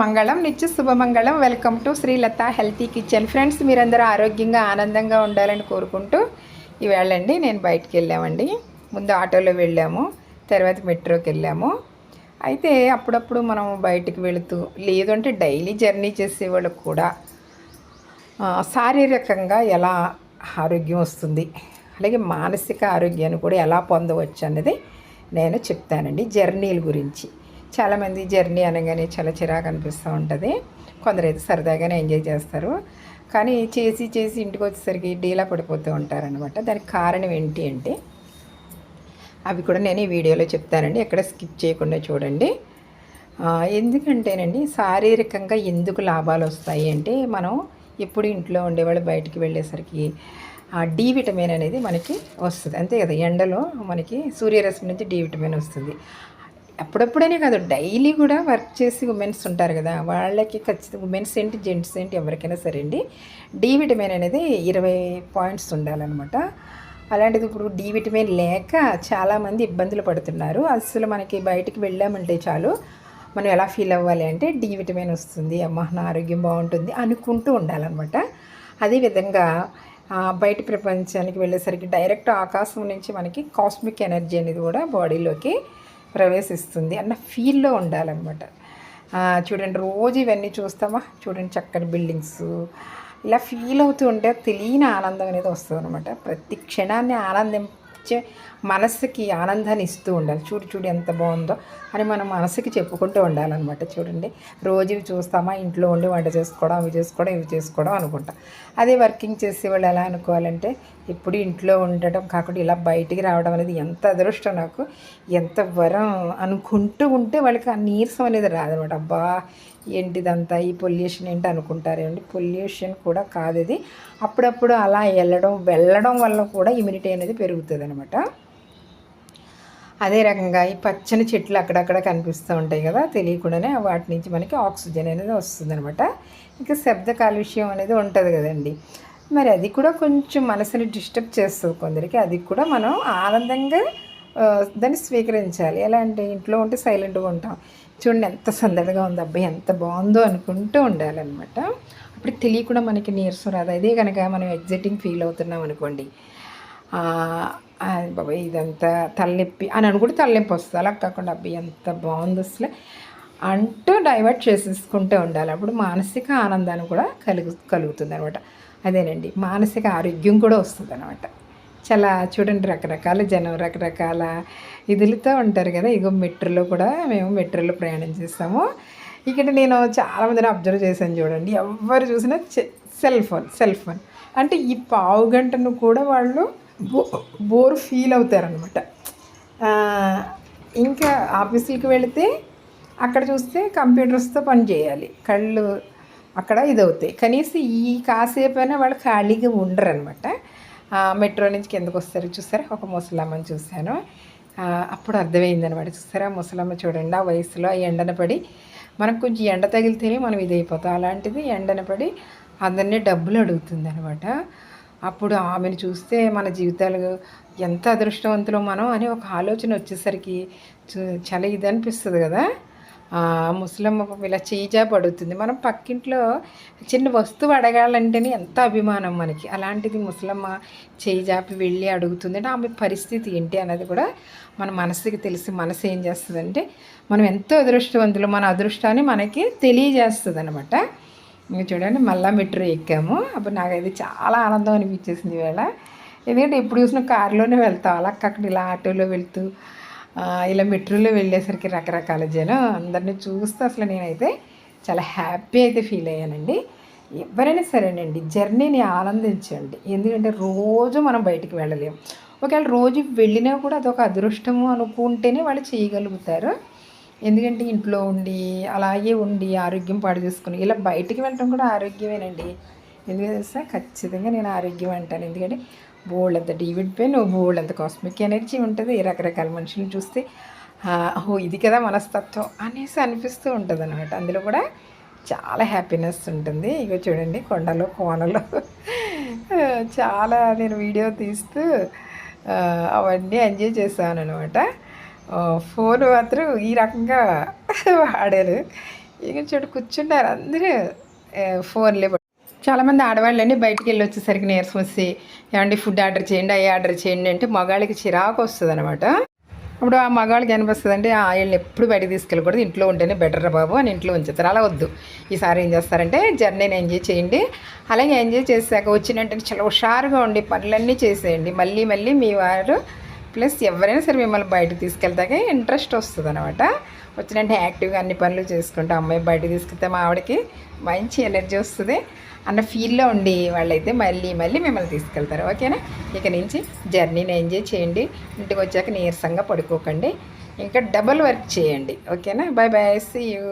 మంగళం నిత్య శుభమంగళం welcome to Srilatha healthy kitchen friends మీరందరూ ఆరోగ్యంగా ఆనందంగా ఉండాలని కోరుకుంటూ ఇవాళండి నేను బయటికి వెళ్ళామండి. ముందు ఆటోలో వెళ్ళాము తర్వాత మెట్రోకి వెళ్ళాము. అయితే అప్పుడప్పుడు మనం బయటికి వెళుతూ లేదంటే డైలీ జర్నీ చేసే వాళ్ళకు కూడా శారీరకంగా ఎలా ఆరోగ్యం వస్తుంది అలాగే మానసిక ఆరోగ్యాన్ని కూడా ఎలా పొందవచ్చు అన్నది నేను చెప్తానండి జర్నీల గురించి. చాలామంది జర్నీ అనగానే చాలా చిరాకు అనిపిస్తూ ఉంటుంది. కొందరైతే సరదాగానే ఎంజాయ్ చేస్తారు. కానీ చేసి చేసి ఇంటికి వచ్చేసరికి డీలా పడిపోతూ ఉంటారనమాట దానికి కారణం ఏంటి అంటే అవి కూడా నేను ఈ వీడియోలో చెప్తానండి. ఎక్కడ స్కిప్ చేయకుండా చూడండి. ఎందుకంటేనండి శారీరకంగా ఎందుకు లాభాలు వస్తాయి అంటే మనం ఎప్పుడు ఇంట్లో ఉండేవాళ్ళు బయటికి వెళ్ళేసరికి ఆ డి విటమిన్ అనేది మనకి వస్తుంది. అంతే కదా ఎండలో మనకి సూర్యరశ్మి నుంచి డి విటమిన్ వస్తుంది. అప్పుడప్పుడనే కాదు డైలీ కూడా వర్క్ చేసి ఉమెన్స్ ఉంటారు కదా వాళ్ళకి ఖచ్చితంగా ఉమెన్స్ ఏంటి జెంట్స్ ఏంటి ఎవరికైనా సరే అండి. డి విటమిన్ అనేది ఇరవై పాయింట్స్ ఉండాలన్నమాట. అలాంటిది ఇప్పుడు డి విటమిన్ లేక చాలామంది ఇబ్బందులు పడుతున్నారు. అసలు మనకి బయటికి వెళ్ళామంటే చాలు మనం ఎలా ఫీల్ అవ్వాలి అంటే డి విటమిన్ వస్తుంది అమ్మ నా ఆరోగ్యం బాగుంటుంది అనుకుంటూ ఉండాలన్నమాట. అదేవిధంగా బయట ప్రపంచానికి వెళ్ళేసరికి డైరెక్ట్ ఆకాశం నుంచి మనకి కాస్మిక్ ఎనర్జీ అనేది కూడా బాడీలోకి ప్రవేశిస్తుంది అన్న ఫీల్లో ఉండాలన్నమాట. చూడండి రోజు ఇవన్నీ చూస్తామా? చూడండి చక్కని బిల్డింగ్స్. ఇలా ఫీల్ అవుతూ ఉంటే తెలియని ఆనందం అనేది వస్తుంది అనమాట ప్రతి క్షణాన్ని ఆనందించే మనసుకి ఆనందాన్ని ఇస్తూ ఉండాలి. చూడు చూడు ఎంత బాగుందో అని మనం మనసుకి చెప్పుకుంటూ ఉండాలన్నమాట. చూడండి రోజు ఇవి చూస్తామా? ఇంట్లో ఉండి వంట చేసుకోవడం అవి చేసుకోవడం ఇవి చేసుకోవడం అనుకుంటాం. అదే వర్కింగ్ చేసేవాళ్ళు ఎలా అనుకోవాలంటే ఎప్పుడు ఇంట్లో ఉండటం కాకుండా ఇలా బయటికి రావడం అనేది ఎంత అదృష్టం నాకు. ఎంత వరం అనుకుంటూ ఉంటే వాళ్ళకి ఆ నీరసం అనేది రాదనమాట అబ్బా ఏంటిదంతా ఈ పొల్యూషన్ ఏంటి అనుకుంటారేమండి పొల్యూషన్ కూడా కాదు ఇది. అప్పుడప్పుడు అలా వెళ్ళడం వెళ్ళడం వల్ల కూడా ఇమ్యూనిటీ అనేది పెరుగుతుంది. అనమాట అదే రకంగా ఈ పచ్చని చెట్లు అక్కడక్కడ కనిపిస్తూ ఉంటాయి కదా తెలియకుండానే వాటి నుంచి మనకి ఆక్సిజన్ అనేది వస్తుందనమాట ఇంకా శబ్ద కాలుష్యం అనేది ఉంటుంది కదండి. మరి అది కూడా కొంచెం మనసుని డిస్టర్బ్ చేస్తుంది కొందరికి అది కూడా మనం ఆనందంగా దాన్ని స్వీకరించాలి. ఎలా అంటే ఇంట్లో ఉంటే సైలెంట్గా ఉంటాం. చూడండి ఎంత సందడిగా ఉంది అబ్బాయి ఎంత బాగుందో అనుకుంటూ ఉండాలన్నమాట. అప్పుడు తెలియకుండా మనకి నీరసం రాదు. అదే కనుక మనం ఎగ్జైటింగ్ ఫీల్ అవుతున్నాం అనుకోండి. బాబా ఇదంతా తలనొప్పి అని అనుకుంటే తలనొప్పి వస్తుంది. అలా కాకుండా అబ్బాయి ఎంత బాగుంది అసలు. అంటూ డైవర్ట్ చేసేసుకుంటూ ఉండాలి. అప్పుడు మానసిక ఆనందాన్ని కూడా కలుగు కలుగుతుంది అనమాట అదేనండి మానసిక ఆరోగ్యం కూడా వస్తుంది అనమాట చాలా చూడండి రకరకాల జనం రకరకాల ఇదిలతో ఉంటారు కదా. ఇగో మెట్రోలో కూడా మేము మెట్రోలో ప్రయాణం చేస్తాము. ఇక్కడ నేను చాలామందిని అబ్జర్వ్ చేశాను చూడండి. ఎవరు చూసినా సెల్ ఫోన్ సెల్ ఫోన్ అంటే ఈ పావు గంటను కూడా వాళ్ళు బో బోర్ ఫీల్ అవుతారనమాట ఇంకా ఆఫీసులకి వెళితే అక్కడ చూస్తే కంప్యూటర్స్తో పని చేయాలి. కళ్ళు అక్కడ ఇది అవుతాయి కనీసం ఈ కాసేపు అయినా వాళ్ళు ఖాళీగా ఉండరు అనమాట మెట్రో నుంచి కిందకు వస్తారు. చూసారా? ఒక ముసలమ్మని చూశాను. అప్పుడు అర్థమైందనమాట చూసారా? ముసలమ్మ చూడండి ఆ వయసులో ఆ ఎండన పడి మనకు కొంచెం ఎండ తగిలితేనే మనం ఇది అయిపోతాం అలాంటిది ఎండన పడి అందరినీ డబ్బులు అడుగుతుంది అనమాట అప్పుడు ఆమెను చూస్తే మన జీవితాలు ఎంత అదృష్టవంతులో మనం అని ఒక ఆలోచన వచ్చేసరికి చూ- చాలా ఇది అనిపిస్తుంది కదా? ముసలమ్మ ఇలా చేయిజాబు పడుతుంది. మనం పక్కింట్లో చిన్న వస్తువు అడగాలంటేనే ఎంత అభిమానం మనకి. అలాంటిది ముసలమ్మ చేయిజాపి వెళ్ళి అడుగుతుంది. అంటే ఆమె పరిస్థితి ఏంటి అన్నది కూడా మన మనసుకి తెలిసి మనసు ఏం చేస్తుందంటే మనం ఎంతో అదృష్టవంతులు మన అదృష్టాన్ని మనకి తెలియజేస్తుంది అనమాట ఇంకా చూడండి మళ్ళా మెట్రో ఎక్కాము. అప్పుడు నాకు చాలా ఆనందం అనిపించేసింది ఈవేళ ఎందుకంటే ఎప్పుడు చూసినా కారులోనే వెళ్తాం. అలా అక్కడ ఇలా ఆటోలో వెళ్తూ ఇలా మెట్రోలో వెళ్ళేసరికి రకరకాల జనం అందరినీ చూస్తే అసలు నేనైతే చాలా హ్యాపీ అయితే ఫీల్ అయ్యానండి. ఎవరైనా సరేనండి జర్నీని ఆనందించండి. ఎందుకంటే రోజు మనం బయటికి వెళ్ళలేము ఒకవేళ రోజు వెళ్ళినా కూడా అదొక అదృష్టము అనుకుంటేనే వాళ్ళు చేయగలుగుతారు. ఎందుకంటే ఇంట్లో ఉండి అలాగే ఉండి ఆరోగ్యం పాడు చేసుకుని ఇలా బయటికి వెళ్ళటం కూడా ఆరోగ్యమేనండి. ఎందుకంటే తెలుసా? ఖచ్చితంగా నేను ఆరోగ్యం అంటాను. ఎందుకంటే బోల్డ్ అంత డీవిడ్ పెయిన్ బోల్డ్ అంత కాస్మిక్ ఎనర్జీ ఉంటుంది. రకరకాల మనుషులను చూస్తే ఓ ఇది కదా మనస్తత్వం అనేసి అనిపిస్తూ ఉంటుంది అనమాట అందులో కూడా చాలా హ్యాపీనెస్ ఉంటుంది. ఇక చూడండి కొండలు కోనలు. చాలా నేను వీడియో తీస్తూ అవన్నీ ఎంజాయ్ చేశాను అనమాట ఫోన్ మాత్రం ఈ రకంగా వాడారు. ఇక చూడు కూర్చున్నారు అందరూ. ఫోన్లే చాలామంది ఆడవాళ్ళని బయటికి వెళ్ళి వచ్చేసరికి నీరసం వచ్చి ఏమండి ఫుడ్ ఆర్డర్ చేయండి అవి ఆర్డర్ చేయండి అంటే మగాళ్ళకి చిరాకు వస్తుంది అనమాట అప్పుడు ఆ మగాళ్ళకి అనిపిస్తుంది అంటే ఆ వీళ్ళని ఎప్పుడు బయటకు తీసుకెళ్ళకూడదు ఇంట్లో ఉంటేనే బెటర్ బాబు అని ఇంట్లో ఉంచుతారు అలా వద్దు. ఈసారి ఏం చేస్తారంటే జర్నీని ఎంజాయ్ చేయండి. అలాగే ఎంజాయ్ చేశాక వెంటనే చాలా హుషారుగా ఉండి పనులన్నీ చేసేయండి. మళ్ళీ మళ్ళీ మీ వారు ప్లస్ ఎవరైనా సరే మిమ్మల్ని బయటకు తీసుకెళ్తాకే ఇంట్రెస్ట్ వస్తుంది అనమాట వచ్చినట్టు యాక్టివ్గా అన్ని పనులు చేసుకుంటూ అమ్మాయి బయటకు తీసుకెళ్తే మా ఆవిడకి మంచి ఎనర్జీ వస్తుంది. అన్న ఫీల్లో ఉండి వాళ్ళైతే మళ్ళీ మళ్ళీ మిమ్మల్ని తీసుకెళ్తారు. ఓకేనా? ఇక నుంచి జర్నీని ఎంజాయ్ చేయండి. ఇంటికి వచ్చాక నీరసంగా పడుకోకండి. ఇంకా డబల్ వర్క్ చేయండి. ఓకేనా? Bye bye see you